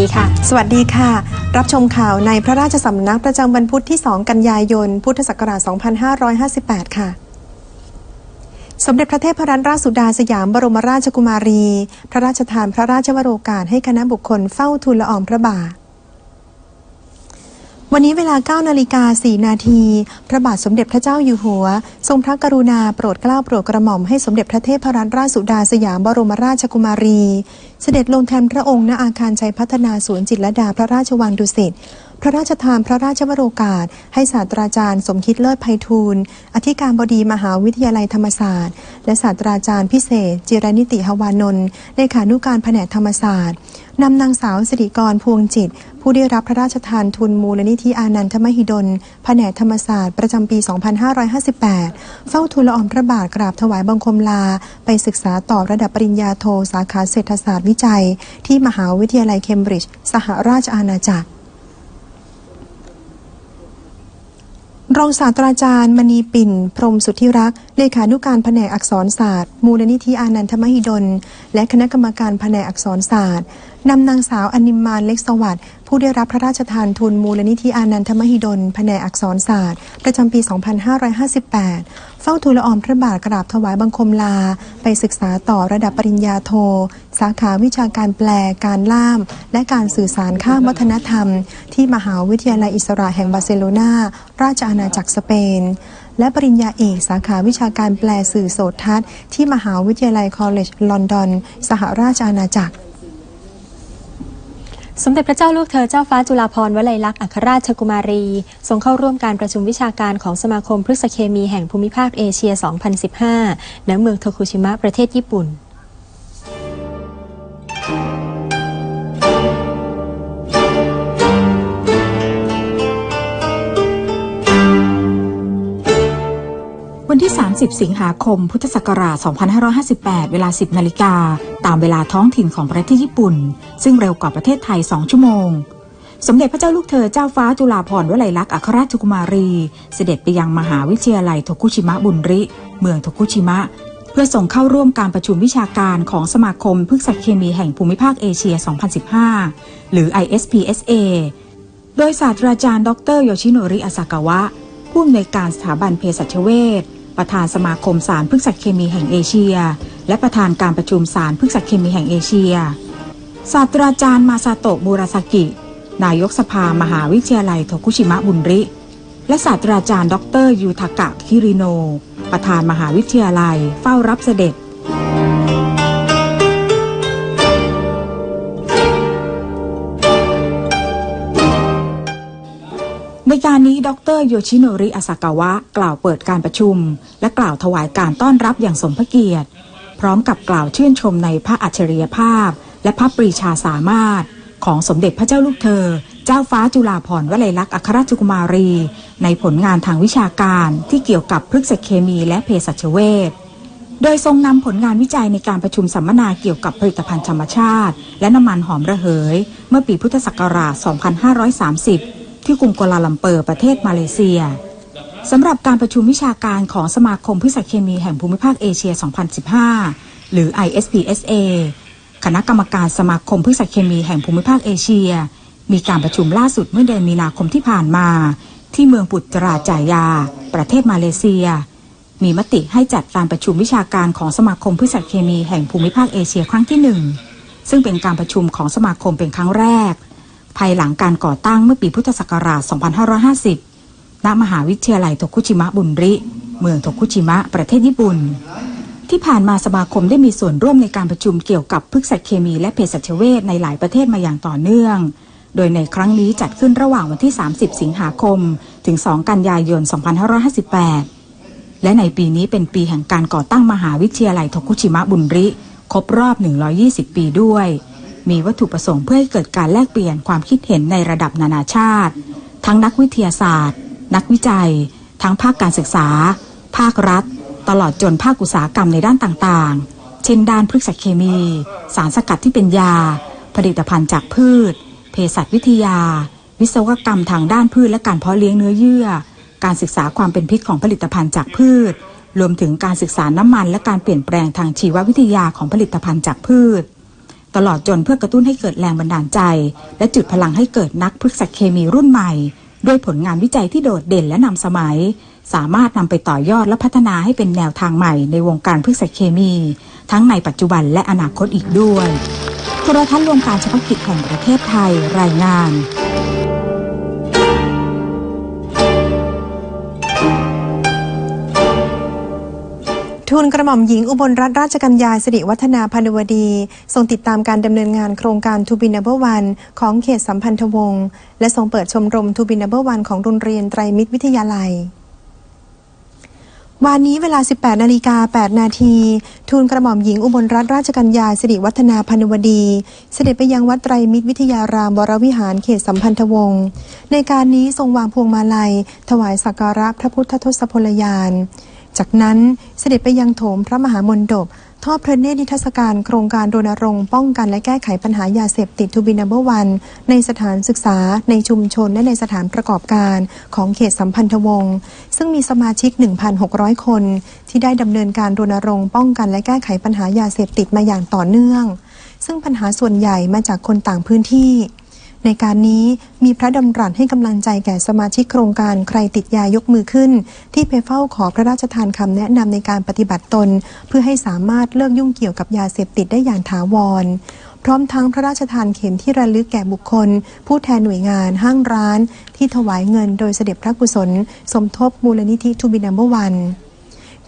ดีค่ะ สวัสดีค่ะ รับชมข่าวในพระราชสำนักประจำวันพุธที่ 2 กันยายน พุทธศักราช 2558 ค่ะสมเด็จพระเทพรัตนราชสุดาสยามบรมราชกุมารี พระราชทานพระราชวโรกาสให้คณะบุคคลเฝ้าทูลละอองพระบาท วันนี้เวลา 9 นาฬิกา 4 นาที พระบาทสมเด็จพระเจ้าอยู่หัว ทรงพระกรุณาโปรดเกล้าโปรดกระหม่อมให้สมเด็จพระเทพรัตนราชสุดาสยามบรมราชกุมารี เสด็จลงแทนพระองค์ณอาคารชัยพัฒนาสวนจิตรลดาพระราชวังดุสิต พระราชทานพระราชวโรกาส ให้ศาสตราจารย์ สมคิดเลิศไพฑูรย์อธิการบดีมหาวิทยาลัยธรรมศาสตร์ และศาสตราจารย์พิเศษ จิรนิติหวานนท์ในขานุการแผนกธรรมศาสตร์ นำนางสาวสิริกรพวงจิต ผู้ได้รับพระราชทานทุนมูลนิธิอานันทมหิดล แผนกธรรมศาสตร์ประจำปี 2558 เฝ้าทูลละอองพระบาทกราบถวายบังคมลา ไปศึกษาต่อระดับปริญญาโทสาขาเศรษฐศาสตร์วิจัย ที่มหาวิทยาลัยเคมบริดจ์สหราชอาณาจักรรองศาสตราจารย์มณีปิ่น พรมสุทธิรักษ์เลขานุการแผนกอักษรศาสตร์ มูลนิธิอานันทมหิดล และคณะกรรมการแผนกอักษรศาสตร์ นำนางสาวอนิมมานเล็กสวัสดิ์ผู้ได้รับพระราชทานทุนมูลนิธิอานันทมหิดลแผนกอักษรศาสตร์ ประจำปี 2558 เฝ้าทูลละอองพระบาทกราบถวายบังคมลา ไปศึกษาต่อระดับปริญญาโท สาขาวิชาการแปล การล่าม และการสื่อสารข้ามวัฒนธรรม ที่มหาวิทยาลัยอิสระแห่งบาร์เซโลนาราชอาณาจักรสเปน และปริญญาเอกสาขาวิชาการแปลสื่อโสตทัศน์ที่มหาวิทยาลัยคอลเลจลอนดอน สหราชอาณาจักร สมเด็จพระเจ้าลูกเธอเจ้าฟ้าจุฬาภรณ์วลัยลักษณ์อัครราชกุมารี ทรงเข้าร่วมการประชุมวิชาการของสมาคมพฤกษเคมีแห่งภูมิภาคเอเชีย 2015 ณ เมืองโทคุชิมะประเทศญี่ปุ่น วันที่ 30 สิงหาคม พุทธศักราช 2558 เวลา 10 นาฬิกา ตามเวลาท้องถิ่นของประเทศญี่ปุ่น ซึ่งเร็วกว่าประเทศไทย 2 ชั่วโมง สมเด็จพระเจ้าลูกเธอเจ้าฟ้าจุฬาภรณ์วลัยลักษณ์อัครราชกุมารี เสด็จไปยังมหาวิทยาลัยโทคุชิมะบุนริ เมืองโทคุชิมะ เพื่อส่งเข้าร่วมการประชุมวิชาการของสมาคมพฤกษเคมีแห่งภูมิภาคเอเชีย 2015 หรือ ISPSA โดยศาสตราจารย์ ดรโยชิโนริ อาซากาวะ ผู้อำนวยการสถาบันเภสัชเวช ประธานสมาคมสารพฤกษเคมีแห่งเอเชีย และประธานการประชุมสารพฤกษเคมีแห่งเอเชีย ศาสตราจารย์มาซาโตะมูราซากิ นายกสภามหาวิทยาลัยโทคุชิมะบุนริ และศาสตราจารย์ ดรยูทากะคิริโน ประธานมหาวิทยาลัยเฝ้ารับเสด็จ รโยชิโนริอาซากาวะ กล่าวเปิดการประชุม และกล่าวถวายการต้อนรับอย่างสมพระเกียรติ พร้อมกับกล่าวชื่นชมในพระอัจฉริยภาพ และพระปรีชาสามารถ ของสมเด็จพระเจ้าลูกเธอ เจ้าฟ้าจุฬาภรณ์วลัยลักษณ์อัครราชกุมารี ในผลงานทางวิชาการที่เกี่ยวกับพฤกษเคมีและเภสัชเวชโดยทรงนำผลงานวิจัยในการประชุมสัมมนาเกี่ยวกับผลิตภัณฑ์ธรรมชาติ และน้ำมันหอมระเหย เมื่อปีพุทธศักราช 2530 ที่กรุงกัวลาลัมเปอร์ประเทศมาเลเซียสำหรับการประชุมวิชาการของสมาคมพฤกษเคมีแห่งภูมิภาคเอเชีย 2015 หรือ ISPSA คณะกรรมการสมาคมพฤกษเคมีแห่งภูมิภาคเอเชีย มีการประชุมล่าสุดเมื่อเดือนมีนาคมที่ผ่านมา ที่เมืองปุตตราจายา ประเทศมาเลเซีย มีมติให้จัดการประชุมวิชาการของสมาคมพฤกษเคมีแห่งภูมิภาคเอเชียครั้งที่หนึ่งซึ่งเป็นการประชุมของสมาคมเป็นครั้งแรก ภายหลังการก่อตั้งเมื่อปีพุทธศักราช 2550 ณ มหาวิทยาลัยโทคุชิมะบุนริ เมืองโทคุชิมะ ประเทศญี่ปุ่น ที่ผ่านมาสมาคมได้มีส่วนร่วมในการประชุมเกี่ยวกับพฤกษเคมีและเภสัชเวชในหลายประเทศมาอย่างต่อเนื่อง โดยในครั้งนี้จัดขึ้นระหว่างวันที่ 30 สิงหาคม ถึง 2 กันยายน 2558 และในปีนี้เป็นปีแห่งการก่อตั้งมหาวิทยาลัยโทคุชิมะบุนริ ครบรอบ 120 ปีด้วย มีวัตถุประสงค์เพื่อให้เกิดการแลกเปลี่ยนความคิดเห็นในระดับนานาชาติ ทั้งนักวิทยาศาสตร์ นักวิจัย ทั้งภาคการศึกษา ภาครัฐ ตลอดจนภาคอุตสาหกรรมในด้านต่างๆ เช่นด้านพฤกษเคมี สารสกัดที่เป็นยา ผลิตภัณฑ์จากพืช เภสัชวิทยา วิศวกรรมทางด้านพืชและการเพาะเลี้ยงเนื้อเยื่อ การศึกษาความเป็นพิษของผลิตภัณฑ์จากพืช รวมถึงการศึกษาน้ำมันและการเปลี่ยนแปลงทางชีววิทยาของผลิตภัณฑ์จากพืช ตลอดจนเพื่อกระตุ้นให้เกิดแรงบันดาลใจ และจุดพลังให้เกิดนักพฤกษเคมีรุ่นใหม่ ด้วยผลงานวิจัยที่โดดเด่นและนำสมัย สามารถนำไปต่อยอดและพัฒนาให้เป็นแนวทางใหม่ในวงการพฤกษเคมี ทั้งในปัจจุบันและอนาคตอีกด้วยโทรทัศน์รวมการเฉพาะกิจแห่งประเทศไทยรายงาน ทูลกระหม่อมหญิงอุบลรัตนราชกัญญาสิริวัฒนาพันวดี ทรงติดตามการดำเนินงานโครงการทูบินเบ r ร์วันของเขตสัมพันธวงศ์และทรงเปิดชมรมทูบินเบ r ร์วันของโรงเรียนไตรมิตรวิทยาลัย วันนี้เวลา 18 นาฬิกา 8 นาที ทูลกระหม่อมหญิงอุบลรัตนราชกัญญาสิริวัฒนาพันวดี เสด็จไปยังวัดไตรมิตรวิทยารามวรวิหารเขตสัมพันธวงศ์ ในการนี้ทรงวางพวงมาลัย ถวายสักการะพระพุทธทศพลยาน จากนั้นเสด็จไปยังโถมพระมหามณฑปทอดพระเนตรนิทรรศการโครงการรณรงค์ป้องกันและแก้ไขปัญหายาเสพติดทูบินาเบอร์วันในสถานศึกษา ในชุมชน และในสถานประกอบการของเขตสัมพันธวงศ์ซึ่งมีสมาชิก 1,600 คน ที่ได้ดำเนินการรณรงค์ป้องกันและแก้ไขปัญหายาเสพติดมาอย่างต่อเนื่อง ซึ่งปัญหาส่วนใหญ่มาจากคนต่างพื้นที่ ในการนี้มีพระดำรัสให้กำลังใจแก่สมาชิกโครงการใครติดยายกมือขึ้น ที่ไปเฝ้าขอพระราชทานคำแนะนำในการปฏิบัติตน เพื่อให้สามารถเลิกยุ่งเกี่ยวกับยาเสพติดได้อย่างถาวรพร้อมทั้งพระราชทานเข็มที่ระลึกแก่บุคคล ผู้แทนหน่วยงานห้างร้าน ที่ถวายเงินโดยเสด็จพระกุศล สมทบมูลนิธิทูบินัมเบอร์วัน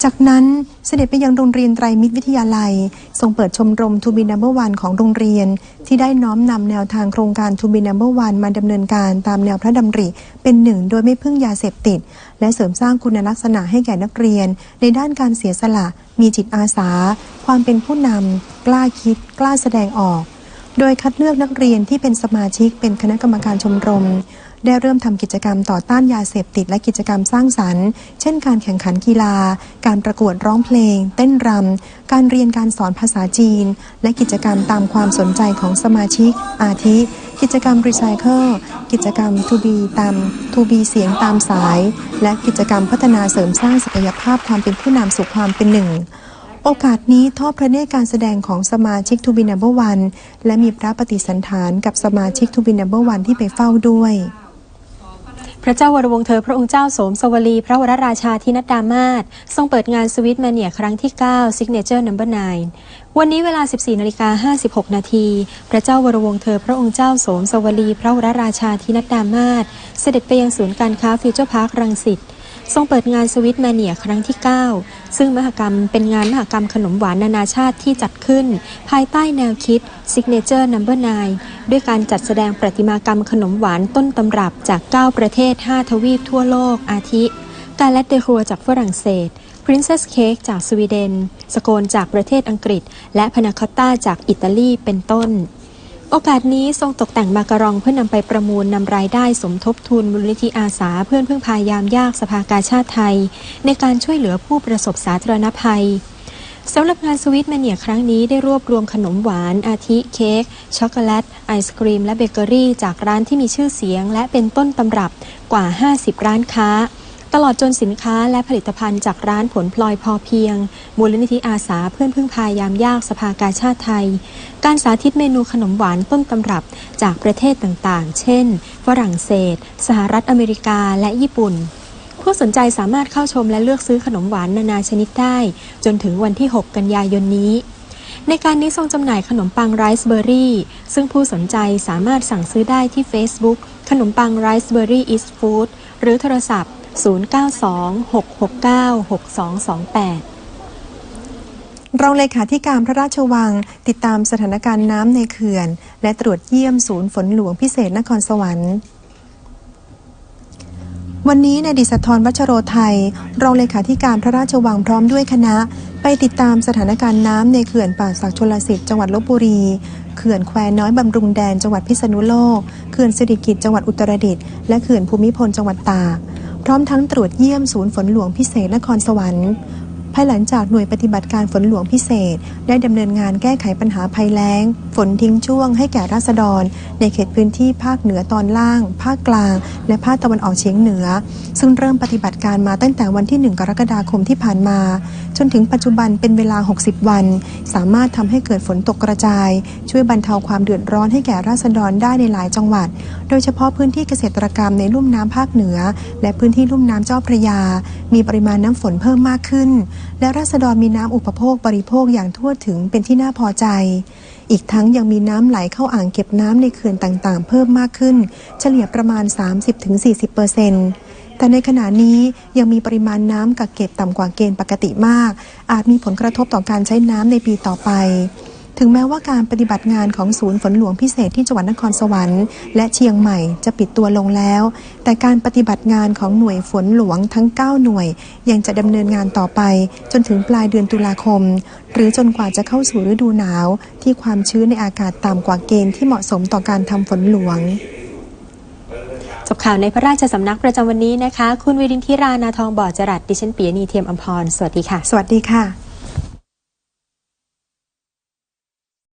จากนั้นเสด็จไปยังโรงเรียนไตรมิตรวิทยาลัย ทรงเปิดชมรมทูบินัมเบอร์วันของโรงเรียน ที่ได้น้อมนำแนวทางโครงการทูบินัมเบอร์วันมาดำเนินการตามแนวพระดำริ เป็นหนึ่งโดยไม่พึ่งยาเสพติด และเสริมสร้างคุณลักษณะให้แก่นักเรียน ในด้านการเสียสละ มีจิตอาสา ความเป็นผู้นำกล้าคิด กล้าแสดงออก โดยคัดเลือกนักเรียนที่เป็นสมาชิกเป็นคณะกรรมการชมรม ได้เริ่มทำกิจกรรมต่อต้านยาเสพติดและกิจกรรมสร้างสรรค์ เช่น การแข่งขันกีฬา การประกวดร้องเพลง เต้นรำ การเรียนการสอนภาษาจีน และกิจกรรมตามความสนใจของสมาชิก อาทิ กิจกรรมรีไซเคิล กิจกรรมทูบีตามทูบีเสียงตามสาย และกิจกรรมพัฒนาเสริมสร้างศักยภาพความเป็นผู้นำสู่ความเป็นหนึ่งโอกาสนี้ทอดพระเนตรการแสดงของสมาชิกทูบินัมเบอร์วันและมีพระปฏิสันฐานกับสมาชิกทูบินัมเบอร์วันที่ไปเฝ้าด้วย ระเจ้าวรวงศ์เธอพระองค์เจ้าโสมสวลี พระวรราชาธินัดดามาศทรงเปิดงานสวิตแมเนียครั้งที่ 9 Signature No. 9 วันนี้เวลา 14นาฬิกา56 นาที พระเจ้าวรวงศ์เธอพระองค์เจ้าโสมสวลี พระวรราชาธินัดดามาศเสด็จไปยังศูนย์การค้าฟิวเจอร์พาร์ครังสิต ทรงเปิดงานสวิตแมเนียครั้งที่ 9 ซึ่งมหกรรมเป็นงานมหกรรมขนมหวานนานาชาติที่จัดขึ้น ภายใต้แนวคิด Signature No. 9ด้วยการจัดแสดงประติมากรรมขนมหวานต้นตำรับจาก 9 ประเทศ 5 ทวีปทั่วโลก อาทิ กาเลตเดครัวจากฝรั่งเศส Princess Cake จากสวีเดน สโกนจากประเทศอังกฤษ และพานาคอตต้าจากอิตาลีเป็นต้น โอกาสนี้ทรงตกแต่งมาการองเพื่อนำไปประมูลนำรายได้สมทบทุนมูลนิธิอาสาเพื่อนพึ่งพายามยากสภากาชาติไทย ในการช่วยเหลือผู้ประสบสาธารณภัยสำหรับงานสวิตแมเนียครั้งนี้ได้รวบรวมขนมหวาน อาทิ เค้กช็อกโกแลต ไอศครีม และเบเกอรี่ จากร้านที่มีชื่อเสียง และเป็นต้นตำรับกว่า 50 ร้านค้า ตลอดจนสินค้าและผลิตภัณฑ์จากร้านผลพลอยพอเพียง มูลนิธิอาสาเพื่อนพึ่งพายามยากสภากาชาติไทย การสาธิตเมนูขนมหวานต้นตำรับจากประเทศต่างๆ เช่น ฝรั่งเศส สหรัฐอเมริกาและญี่ปุ่น ผู้สนใจสามารถเข้าชมและเลือกซื้อขนมหวานนานาชนิดได้ จนถึงวันที่ 6 กันยายนนี้ในการนี้ทรงจำหน่ายขนมปังไรซ์เบอร์รี่ ซึ่งผู้สนใจสามารถสั่งซื้อได้ที่ Facebook ขนมปังไรซ์เบอร์รี่ is food หรือโทรศัพท์ 0926696228 รองเลขาธิการพระราชวังติดตามสถานการณ์น้ำในเขื่อน และตรวจเยี่ยมศูนย์ฝนหลวงพิเศษนครสวรรค์วันนี้ในายดิษฐรวัชโรไทย รองเลขาธิการพระราชวังพร้อมด้วยคณะ ไปติดตามสถานการณ์น้ำในเขื่อนป่าศักชลสิทธิ์จังหวัดลบบุรี เขื่อนแควน้อยบำรุงแดนจังหวัดพิษณุโลก เขื่อนสิริกิติจังหวัดอุตรดิตถ์และเขื่อนภูมิพลจังหวัดตาก ร้อมทั้งตรวจเยี่ยมศูนย์ฝนหลวงพิเศษนครสวรรค์ายหลังจากหน่วยปฏิบัติการฝนหลวงพิเศษ ได้ดำเนินงานแก้ไขปัญหาภัยแล้ง ฝนทิ้งช่วงให้แก่ราษฎร ในเขตพื้นที่ภาคเหนือตอนล่าง ภาคกลาง และภาคตะวันออกเฉียงเหนือ ซึ่งเริ่มปฏิบัติการมาตั้งแต่วันที่ 1 กรกฎาคมที่ผ่านมา จนถึงปัจจุบันเป็นเวลา 60 วัน สามารถทำให้เกิดฝนตกกระจาย ช่วยบรรเทาความเดือดร้อนให้แก่ราษฎรได้ในหลายจังหวัด โดยเฉพาะพื้นที่เกษตรกรรมในลุ่มน้ำภาคเหนือ และพื้นที่ลุ่มน้ำเจ้าพระยา มีปริมาณน้ำฝนเพิ่มมากขึ้นและราษฎรมีน้ำอุปโภคบริโภคอย่างทั่วถึงเป็นที่น่าพอใจ อีกทั้งยังมีน้ำไหลเข้าอ่างเก็บน้ำในเขื่อนต่างๆ เพิ่มมากขึ้น เฉลี่ยประมาณ 30-40%เปอร์เซ็นต์แต่ในขณะนี้ยังมีปริมาณน้ำกักเก็บต่ำกว่าเกณฑ์ปกติมาก อาจมีผลกระทบต่อการใช้น้ำในปีต่อไป ถึงแม้ว่าการปฏิบัติงานของศูนย์ฝนหลวงพิเศษที่จังหวัดนครสวรรค์และเชียงใหม่จะปิดตัวลงแล้ว แต่การปฏิบัติงานของหน่วยฝนหลวงทั้ง 9 หน่วย ยังจะดำเนินงานต่อไป จนถึงปลายเดือนตุลาคม หรือจนกว่าจะเข้าสู่ฤดูหนาว ที่ความชื้นในอากาศต่ำกว่าเกณฑ์ที่เหมาะสมต่อการทำฝนหลวงจบข่าวในพระราชสำนักประจำวันนี้นะคะ คุณวิรินทิรานาทองบ่อจรัสดิฉันปียนีเทียมอมพร สวัสดีค่ะ สวัสดีค่ะ